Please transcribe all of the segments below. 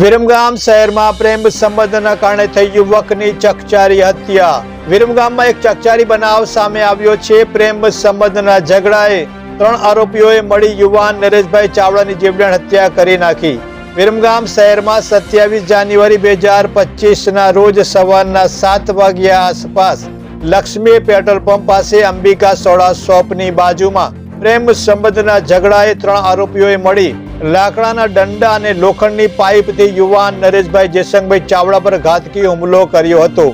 વિરમગામ શહેરમાં પ્રેમ સંબંધના કારણે થઈ યુવકની ચકચારી હત્યા. વિરમગામમાં એક ચકચારી બનાવ સામે આવ્યો છે. પ્રેમ સંબંધના ઝઘડાએ ત્રણ આરોપીઓએ મળી યુવાન નરેશભાઈ ચાવડાની જીવલેણ હત્યા કરી નાખી. વિરમગામ શહેરમાં સત્યાવીસ જાન્યુઆરી બે હજાર પચીસના રોજ સવારના સાત વાગ્યા આસપાસ લક્ષ્મી પેટ્રોલ પંપ પાસે અંબિકા સોડા શોપની બાજુમાં પ્રેમ સંબંધના ઝઘડાએ ત્રણ આરોપીઓએ મળી લાકડાના દંડા અને લોખંડની પાઇપથી યુવાન નરેશભાઈ જયસંગભાઈ ચાવડા પર ઘાતકી હુમલો કર્યો હતો.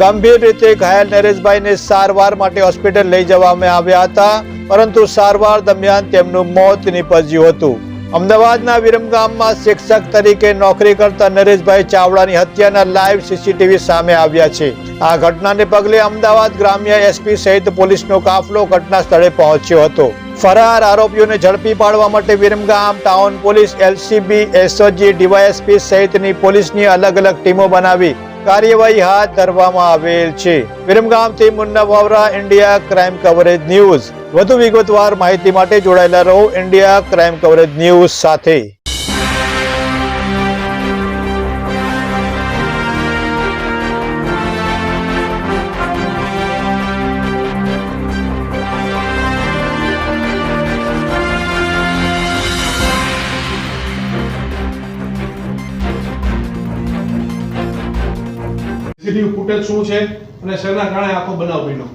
ગંભીર રીતે ઘાયલ નરેશભાઈને સારવાર માટે હોસ્પિટલ લઈ જવામાં આવ્યા હતા, પરંતુ સારવાર દરમિયાન તેમનું મોત નીપજ્યું હતું. અમદાવાદના વિરમગામમાં શિક્ષક તરીકે નોકરી કરતા નરેશભાઈ ચાવડાની હત્યાના લાઈવ સીસીટીવી સામે આવ્યા છે. આ ઘટનાને પગલે અમદાવાદ ગ્રામ્ય એસપી સહિત પોલીસનો કાફલો ઘટના સ્થળે પહોંચ્યો હતો. ફરાર આરોપીઓને ઝડપી પાડવા માટે Viramgam town police, LCB, SOG, DYSP સહિતની પોલીસની અલગ અલગ ટીમો બનાવી કાર્યવાહી હાથ ધરવામાં આવેલ છે. વિરમગામથી Munna Vavra, India crime coverage news. વધુ વિગતવાર માહિતી માટે જોડાયેલા રહો ઇન્ડિયા ક્રાઇમ કવરેજ ન્યૂઝ સાથે. સીસીટીવી ફૂટેજ શું છે? અને શેના કારણે આખો બનાવ બન્યો?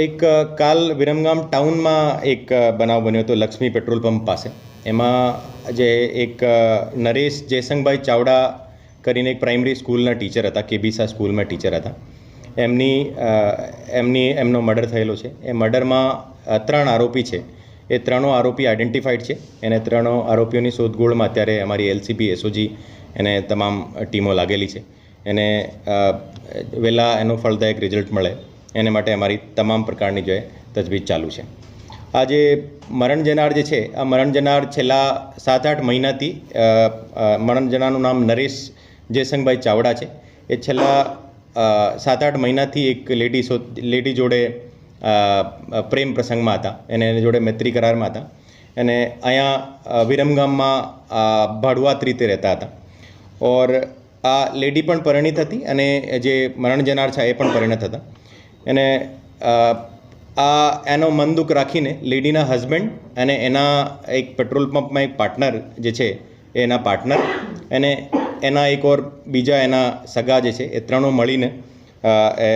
એક કાલ વિરમગામ ટાઉનમાં એક બનાવ બન્યો હતો લક્ષ્મી પેટ્રોલ પંપ પાસે. એમાં જે એક નરેશ જયસંગભાઈ ચાવડા કરીને એક પ્રાઇમરી સ્કૂલના ટીચર હતા કેબીસા સ્કૂલમાં ટીચર હતા. એમની એમની, એમનો મર્ડર થયેલો છે. એ મર્ડરમાં ત્રણ આરોપી છે. એ ત્રણો આરોપી આઈડેન્ટિફાઈડ છે. એને ત્રણો આરોપીઓની શોધખોળમાં અત્યારે અમારી એલસીબી, એસઓજી, એને તમામ ટીમો લાગેલી છે. એને વહેલા એનું ફળદાયક રિઝલ્ટ મળે. એને માટે અમારી તમામ પ્રકારની જે તજવીજ ચાલુ છે. આ જે મરણ જનાર જે છે, આ મરણ જનાર છેલ્લા સાત આઠ મહિનાથી મરણ જનારનું નામ નરેશ જયસંગભાઈ ચાવડા છે. એ છેલ્લા સાત આઠ મહિનાથી એક લેડી લેડી જોડે પ્રેમ પ્રસંગમાં હતા. એને એની જોડે મૈત્રી કરારમાં હતા. અને અહીંયા વિરમગામમાં ભાડુઆત રીતે રહેતા હતા. ઓર આ લેડી પણ પરિણીત હતી અને જે મરણ જનાર છે, એ પણ પરિણત હતા. અને આ એનો મન દુઃખ રાખીને લેડીના હસબન્ડ અને એના એક પેટ્રોલ પંપમાં એક પાર્ટનર જે છે એના પાર્ટનર અને એના એક ઓર બીજા એના સગા જે છે, એ ત્રણો મળીને એ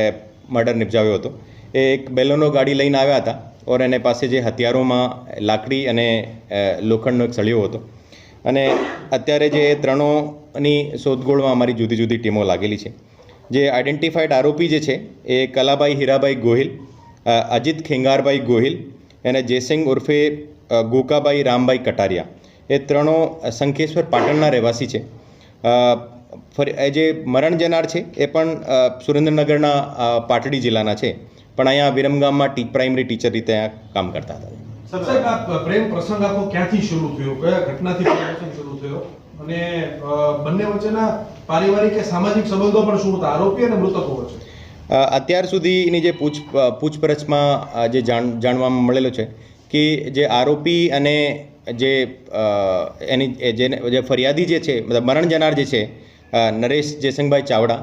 મર્ડર નિપજાવ્યો હતો. એ એક બેલોનો ગાડી લઈને આવ્યા હતા ઓર એને પાસે જે હથિયારોમાં લાકડી અને લોખંડનો એક સળિયો હતો. અને અત્યારે જે એ ત્રણોની શોધખોળમાં અમારી જુદી જુદી ટીમો લાગેલી છે. જે આઈડેન્ટિફાઈડ આરોપી જે છે, એ કલાભાઈ હીરાભાઈ ગોહિલ અજીત ખેંગારભાઈ ગોહિલ અને જયસિંગ ઉર્ફે ગોકાભાઈ રામભાઈ કટારિયા. એ ત્રણો સંખેશ્વર પાટણના રહેવાસી છે. ફરી જે મરણ જનાર છે, એ પણ સુરેન્દ્રનગરના પાટડી જિલ્લાના છે. પણ અહીંયા વિરમગામમાં ટી, પ્રાઇમરી ટીચર રીતે કામ કરતા હતા. સાહેબ આ પ્રેમ પ્રસંગ આખો ક્યાંથી શરૂ થયો? કયા ઘટનાથી પ્રસંગ શરૂ થયો? અને બંને વચ્ચેના પારિવારિક કે સામાજિક સંબંધો પણ શું હતા? આરોપી અને મૃતકો વચ્ચે? અત્યાર સુધીની જે પૂછ પૂછપરછમાં જે જાણ, જાણવામાં મળેલો છે કે જે આરોપી અને જે એની જેને જે ફરિયાદી જે છે, મતલબ મરણ જનાર જે છે નરેશ જયસંગભાઈ ચાવડા,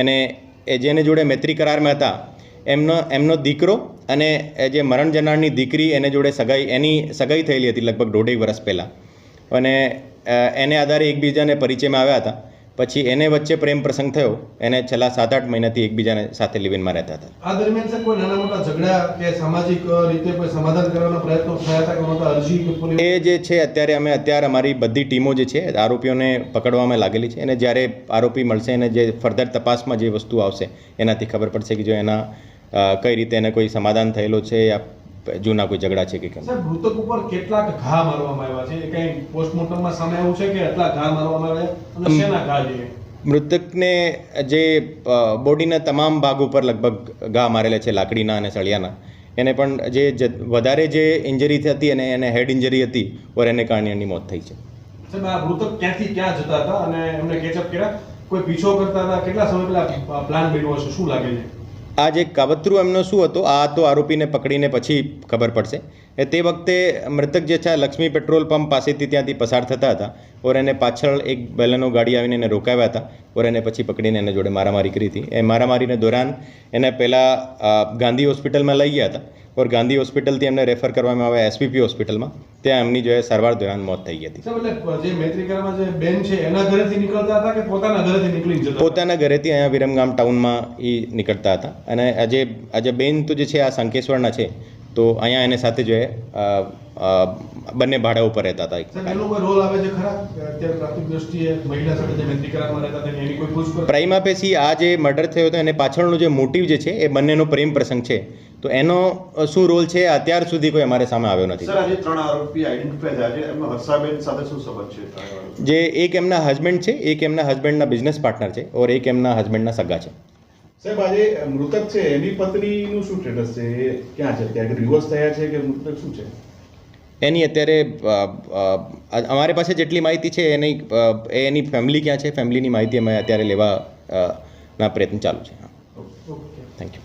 એને જેને જોડે મૈત્રી કરારમાં હતા એમનો એમનો દીકરો અને એ જે મરણ જનારની દીકરી એને જોડે સગાઈ એની સગાઈ થયેલી હતી લગભગ દોઢેક વર્ષ પહેલાં. અને એને આધારે એકબીજાને પરિચયમાં આવ્યા હતા. પછી એને વચ્ચે પ્રેમ પ્રસંગ થયો. એને છેલ્લા સાત આઠ મહિનાથી એકબીજાને સાથે લિવિનમાં રહેતા હતા. આ દરમિયાન સર કોઈ નાના મોટા ઝઘડા કે સામાજિક રીતે કોઈ સમાધાન કરવાનો પ્રયત્નો થયા હતા? કે અરજી એ જે છે અત્યારે અમે અત્યારે અમારી બધી ટીમો જે છે આરોપીઓને પકડવામાં લાગેલી છે. અને જ્યારે આરોપી મળશે અને જે ફર્ધર તપાસમાં જે વસ્તુ આવશે એનાથી ખબર પડશે કે જો એના કઈ રીતે એને કોઈ સમાધાન થયેલો છે યા જૂના કોઈ ઝઘડા છે કે કેમ? સાહેબ મૃતક ઉપર કેટલાક ઘા મારવામાં આવ્યા છે? કઈ પોસ્ટમોર્ટમમાં સામે આવ્યું છે કે એટલા ઘા મારવામાં આવ્યા અને શેના ઘા છે મૃતકને જે બોડીના તમામ ભાગ ઉપર લગભગ ઘા મારેલા છે લાકડીના અને સળિયાના. એને પણ જે વધારે જે ઇન્જરી હતી અને એને હેડ ઇન્જરી હતી ઓર એને કારણે એની મોત થઈ છે. મૃતક ક્યાંથી ક્યાં જતા હતા? અને એમને કેચઅપ કર્યા? કોઈ પીછો કરતા હતા? કેટલા સમય પહેલા પ્લાન બન્યો હશે? શું લાગે છે? આ જે કાવતરું એમનો શું હતો? આ તો આરોપીને પકડીને પછી ખબર પડશે. એ તે વખતે મૃતક જે છે, લક્ષ્મી પેટ્રોલ પંપ પાસેથી ત્યાંથી પસાર થતા હતા ઓર એને પાછળ એક બેલેનો ગાડી આવીને એને રોકાવ્યા હતા ઓર એને પછી પકડીને એને જોડે મારામારી કરી હતી. એ મારામારીને દોરાન એને પહેલાં ગાંધી હોસ્પિટલમાં લઈ ગયા હતા. ઓર ગાંધી હોસ્પિટલથી એમને રેફર કરવામાં આવ્યા એસપીપી હોસ્પિટલમાં ત્યાં એમની જો સારવાર દરમિયાન મોત થઈ હતી. પોતાના ઘરેથી અહીંયા વિરમગામ ટાઉનમાં એ નીકળતા હતા. અને આજે આજે બેન તો જે છે આ સંકેશ્વરના છે તો અહીંયા એને સાથે જો બંને ભાડા ઉપર રહેતા હતા પ્રાઇમા પેસી આ જે મર્ડર થયો હતો એને પાછળનો જે મોટિવ જે છે એ બંનેનો પ્રેમ પ્રસંગ છે. તો એનો શું રોલ છે? અત્યાર સુધી કોઈ અમારે સામે આવ્યો નથી. સર આજે ત્રણ આરોપી આઈડેન્ટિફાઈ થયા છે. એમાં હર્ષાબેન સાથે શું સંબંધ છે? જે એક એમના હસબન્ડ છે એક એમના હસબન્ડના બિઝનેસ પાર્ટનર છે ઓર એક એમના હસબન્ડના સગા છે. સાહેબ આજે મૃતક છે એની પત્નીનું શું સ્ટેટસ છે? એ ક્યાં છે? ત્યાં રિવર્સ થયા છે કે મૃતક શું છે? એની અત્યારે અમારી પાસે જેટલી માહિતી છે એની એની ફેમિલી ક્યાં છે? ફેમિલીની માહિતી અમે અત્યારે લેવા ના પ્રયત્ન ચાલુ છે. Thank you